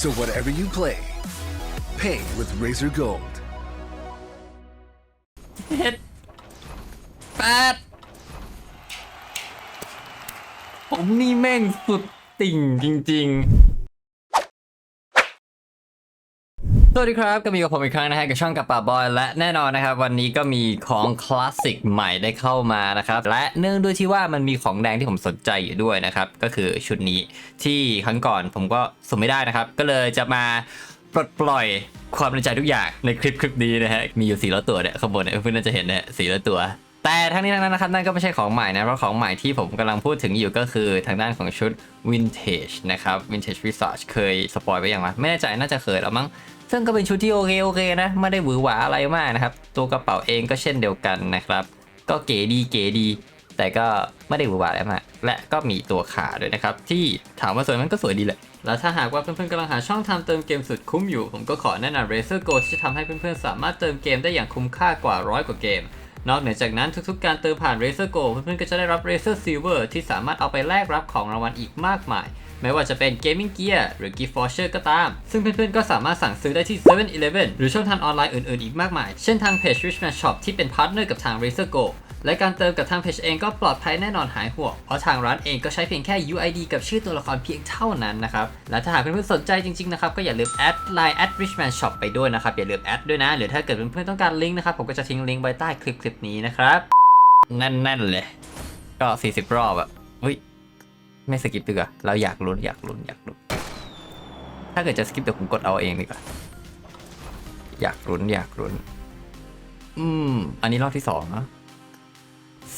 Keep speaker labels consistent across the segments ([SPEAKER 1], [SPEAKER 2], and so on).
[SPEAKER 1] So whatever you play, pay with Razor Gold.
[SPEAKER 2] เฮ็ดแปดผมนี่แม่งสุดติ่งจริงๆ สวัสดีครับ ก็มีกับผมอีกครั้งนะฮะกับช่องกับป่าบอยและแน่นอนนะครับ วันนี้ก็มีของคลาสสิกใหม่ได้เข้ามานะครับ และเนื่องด้วยที่ว่ามันมีของแดงที่ผมสนใจอยู่ด้วยนะครับ ก็คือชุดนี้ที่ครั้งก่อนผมก็สุ่มไม่ได้นะครับ ก็เลยจะมาปลดปล่อยความในใจทุกอย่างในคลิปคลิปนี้นะฮะมีอยู่สี่ร้อยตัวเนี่ยข้างบนเนี่ยเพื่อนๆน่าจะเห็นเนี่ยสี่ร้อยตัว แต่ทั้งนี้ทั้งนั้นนะครับนั่นก็ไม่ใช่ของใหม่นะเพราะของใหม่ที่ผมกำลังพูดถึงอยู่ก็คือทางด้านของชุด Vintage นะครับ Vintage Research เคยสปอยไปยังวะไม่แน่ใจน่าจะเคยแล้วมั้ง ซึ่งก็เป็นชุดที่โอเคโอเคนะ ไม่ได้หวือหวาอะไรมากนะครับ ตัวกระเป๋าเองก็เช่นเดียวกันนะครับ ก็เก๋ดีเก๋ดี แต่ก็ไม่ได้หวือหวาอะไรมากและก็มีตัวขาด้วยนะครับ ที่ถามว่าสวยมันก็สวยดีแหละ แล้วถ้าหากว่าเพื่อนๆกำลังหาช่องทางเติมเกมสุดคุ้มอยู่ ผมก็ขอแนะนำ Razer Go ที่จะทำให้เพื่อนๆสามารถเติมเกมได้อย่างคุ้มค่ากว่าร้อยกว่าเกมนอกเหนือจากนั้นทุกๆ การเติมผ่าน Razer Go เพื่อนๆก็จะได้รับ Razer Silver ที่สามารถเอาไปแลกรับของรางวัลอีกมากมาย ไม่ว่าจะเป็น Gaming Gear หรือ Gift Voucher ก็ตาม ซึ่งเพื่อนๆก็สามารถสั่งซื้อได้ที่ 7-Eleven หรือช่องทางออนไลน์อื่นๆอีกมากมาย เช่นทางเพจ Richman Shop ที่เป็นพาร์ทเนอร์กับทาง Razer Go และการเติมกับทางเพจเองก็ปลอดภัยแน่นอนหายห่วง เพราะทางร้านเองก็ใช้เพียงแค่ UID กับชื่อตัวละครเพียงเท่านั้นนะครับ และถ้าหากเพื่อนๆสนใจจริงๆนะครับ ก็อย่าลืมแอดไลน์ at richman shop ไปด้วยนะครับ อย่าลืมแอดด้วยนะ หรือถ้าเกิดเพื่อนๆต้องการลิงก์นะครับ ผมก็จะทิ้งลิงก์ไว้ใต้คลิปคลิปนี้นะครับ แน่นๆเลย ก็ 40 รอบอะเฮ้ย ไม่สกิปดีกว่า เราอยากลุ้นอยากลุ้นอยากลุ้น ถ้าเกิดจะสกิปเดี๋ยวผมกดเอาเองดีกว่า อยากลุ้นอยากลุ้น อืม อันนี้รอบที่สองเนะ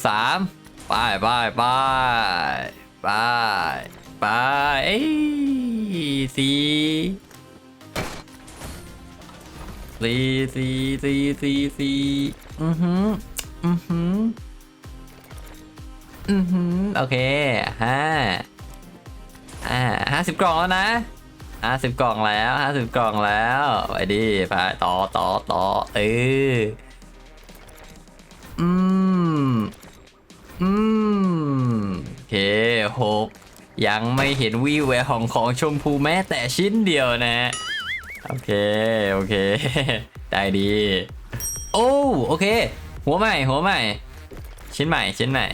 [SPEAKER 2] สามไปไปไปไปไปเอ้ยสีสี่สี่สี่สี่สี่อือหืออือหือ อือหือโอเคห้าอ่าห้าสิบกล่องแล้วนะห้าสิบกล่องแล้วห้าสิบกล่องแล้วไปดิไปต่อต่อต่อเอออืมอืมโอเคหกยังไม่เห็นวี่แววของของชมพูแม้แต่ชิ้นเดียวนะ โอเค โอเค ได้ดี โอ้ โอเค หัวใหม่ หัวใหม่ ชิ้นใหม่ ชิ้นใหม่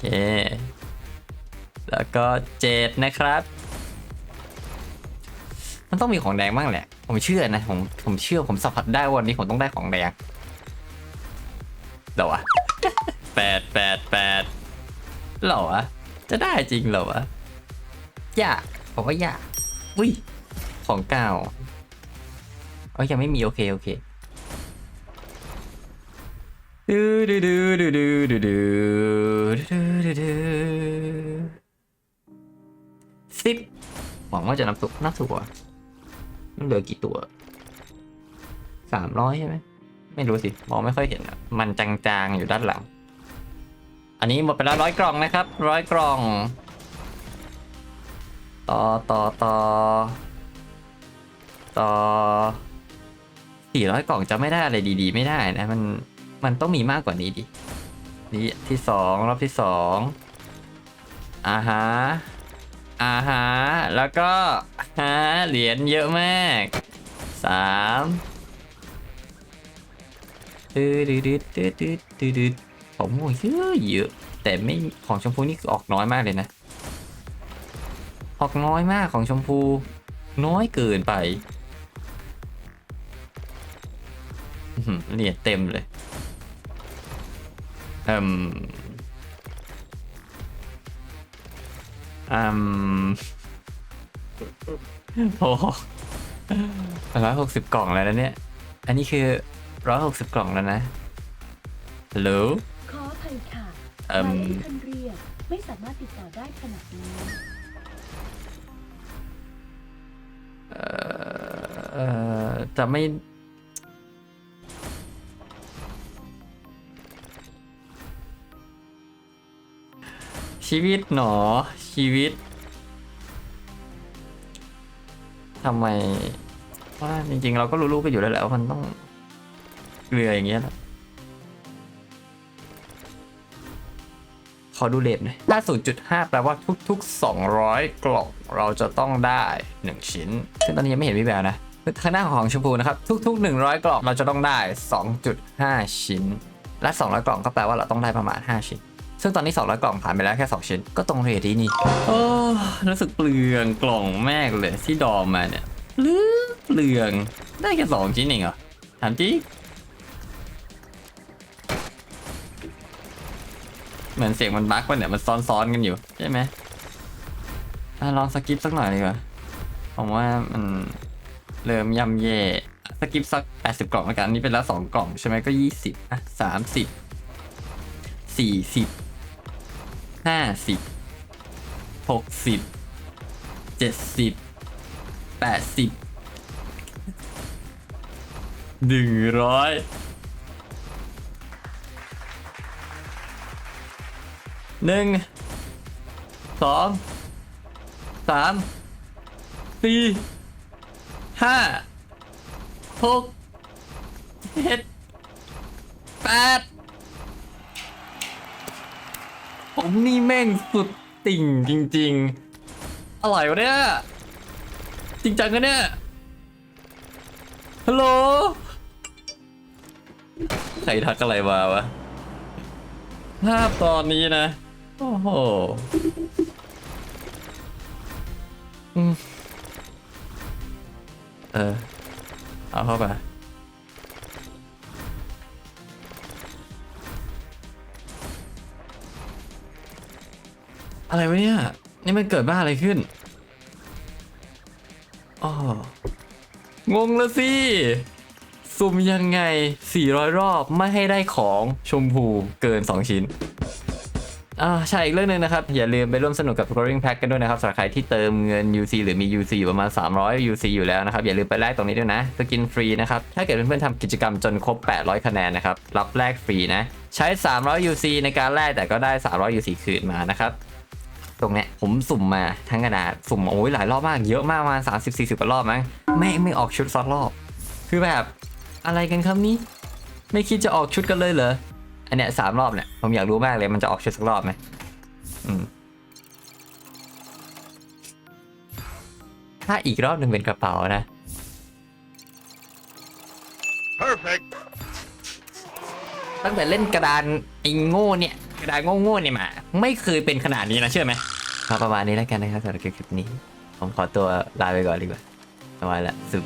[SPEAKER 2] เค แล้วก็เจ็ดนะครับ มันต้องมีของแดงบ้างแหละ ผมเชื่อนะ ผมผมเชื่อผมสัมผัสได้ว่าวันนี้ผมต้องได้ของแดงเดี๋ยววะแปดแปดแปดเหรอวะจะได้จริงเหรอวะยากผมว่ายากอุ้ยของเก่าเอ้ยยังไม่มีโอเคโอเค ดูดูดูดูดูดูดูดูดูสิบหวังว่าจะนับถูกนับถูกวะมันเหลือกี่ตัวสามร้อยใช่ไหมไม่รู้สิมองไม่ค่อยเห็นอะมันจางๆอยู่ด้านหลัง อันนี้หมดไปแล้วร้อยกล่องนะครับร้อยกล่อง ต่อต่อต่อต่อสี่ร้อยกล่องจะไม่ได้อะไรดีๆ ไม่ได้นะมัน มันต้องมีมากกว่านี้ดิ นี่ที่สองรอบที่สองอ่าฮะอ่าฮะแล้วก็ฮะเหรียญเยอะมากสามดืดดืดดืดดืดดืดดืดดืดผมโอ้ยเยอะเยอะ แต่ไม่ของชมพูนี่ออกน้อยมากเลยนะ ออกน้อยมากของชมพู น้อยเกินไปเหรียญเต็มเลย อืมอืมโอ้ร้อยหกสิบกล่องแล้วนะเนี่ย อันนี้คือร้อยหกสิบกล่องแล้วนะฮัลโหล
[SPEAKER 3] ขออภัยค่ะ
[SPEAKER 2] เอิ่ม
[SPEAKER 3] หมายเลขที่ท่านเรียกไม่สามารถติดต่อได้ขณะนี้
[SPEAKER 2] เอ่อเอ่อจะไม่ ชีวิตหนอชีวิตทำไมว่าจริงๆ เราก็รู้ๆกันอยู่แล้วแหละว่ามันต้องเกลืออย่างเงี้ยและขขอดูเลทหน่อยถ้า0.5 แปลว่าทุกๆ 200 กล่องเราจะต้องได้ 1 ชิ้น ซึ่งตอนนี้ยังไม่เห็นวิแววนะข้างหน้าของชมพูนะครับ ทุก ๆ 100 กล่องเราจะต้องได้ 2.5 ชิ้น และ 200 กล่องก็แปลว่าเราต้องได้ประมาณ 5 ชิ้น ซึ่งตอนนี้ 200 กล่องผ่านไปแล้วแค่ 2 ชิ้น ก็ตรงเรทดีนี่โอ้รู้สึกเปลืองกล่องแม่กเลยที่ดอมมาเนี่ยเลืองเปลืองได้แค่ 2 ชิ้นเองเหรอถามจริงเหมือนเสียงมันบั๊กป่ะเนี่ยมันซ้อนๆกันอยู่ใช่ไหมอะลองสกิปสักหน่อยดีกว่าผมว่ามันเริ่มย่ำแย่สกิปสัก 80 กล่องแล้วกันอันนี่เป็นล้ว2กล่องใช่ไหมก็ 20อะ30สี่สิบ ห้าสิบหกสิบเจ็ดสิบแปดสิบหนึ่งร้อยหนึ่งสองสามสี่ห้าหกเจ็ดแปด ผมนี่แม่งสุดติ่งจริง ๆ อร่อยวะเนี่ย จริงจังกันเนี่ย ฮัลโหล ใครทักอะไรมาวะ ภาพตอนนี้นะ โอ้โหเออ เอาเข้าไป อะไรวะเนี่ย นี่มันเกิดบ้าอะไรขึ้นอ๋องงล้วสิ สุ่มยังไง 400 รอบไม่ให้ได้ของชมพูเกิน 2 ชิ้นอ่าใช่อีกเรื่องหนึงนะครับ อย่าลืมไปร่วมสนุกกับ Scoring Pack กันด้วยนะครับสำหรับใครที่เติมเงิน UC หรือมี UC อยู่ประมาณ 300 UC อยู่แล้วนะครับ อย่าลืมไปแลกตรงนี้ด้วยนะสกินฟรีนะครับ ถ้าเกิดเพื่อนๆทำกิจกรรมจนครบ 800 คะแนนนะครับ รับแลกฟรีนะ ใช้ 300 UC ในการแลกแต่ก็ได้ 300 UC คืนมานะครับ ตรงเนี้ยผมสุ่มมาทั้งกระดาษสุ่มโอ้ยหลายรอบมากเยอะมากประมาณ30 40กว่ารอบมั้งแม่งไม่ออกชุดสักรอบ คือแบบอะไรกันครับนี่ไม่คิดจะออกชุดกันเลยเหรออันเนี้ยสามรอบเนี่ยผมอยากรู้มากเลยมันจะออกชุดสักรอบไหมอืมถ้าอีกรอบหนึ่งเป็นกระเป๋านะ
[SPEAKER 1] Perfect.
[SPEAKER 2] ตั้งแต่เล่นกระดานไอ้โง่เนี่ย กระดานโง่ๆเนี่ยมา ไม่เคยเป็นขนาดนี้นะเชื่อไหม ก็ประมาณนี้แล้วกันนะครับสำหรับคลิปนี้ ผมขอตัวลาไปก่อนดีกว่าสวัสดีละสุด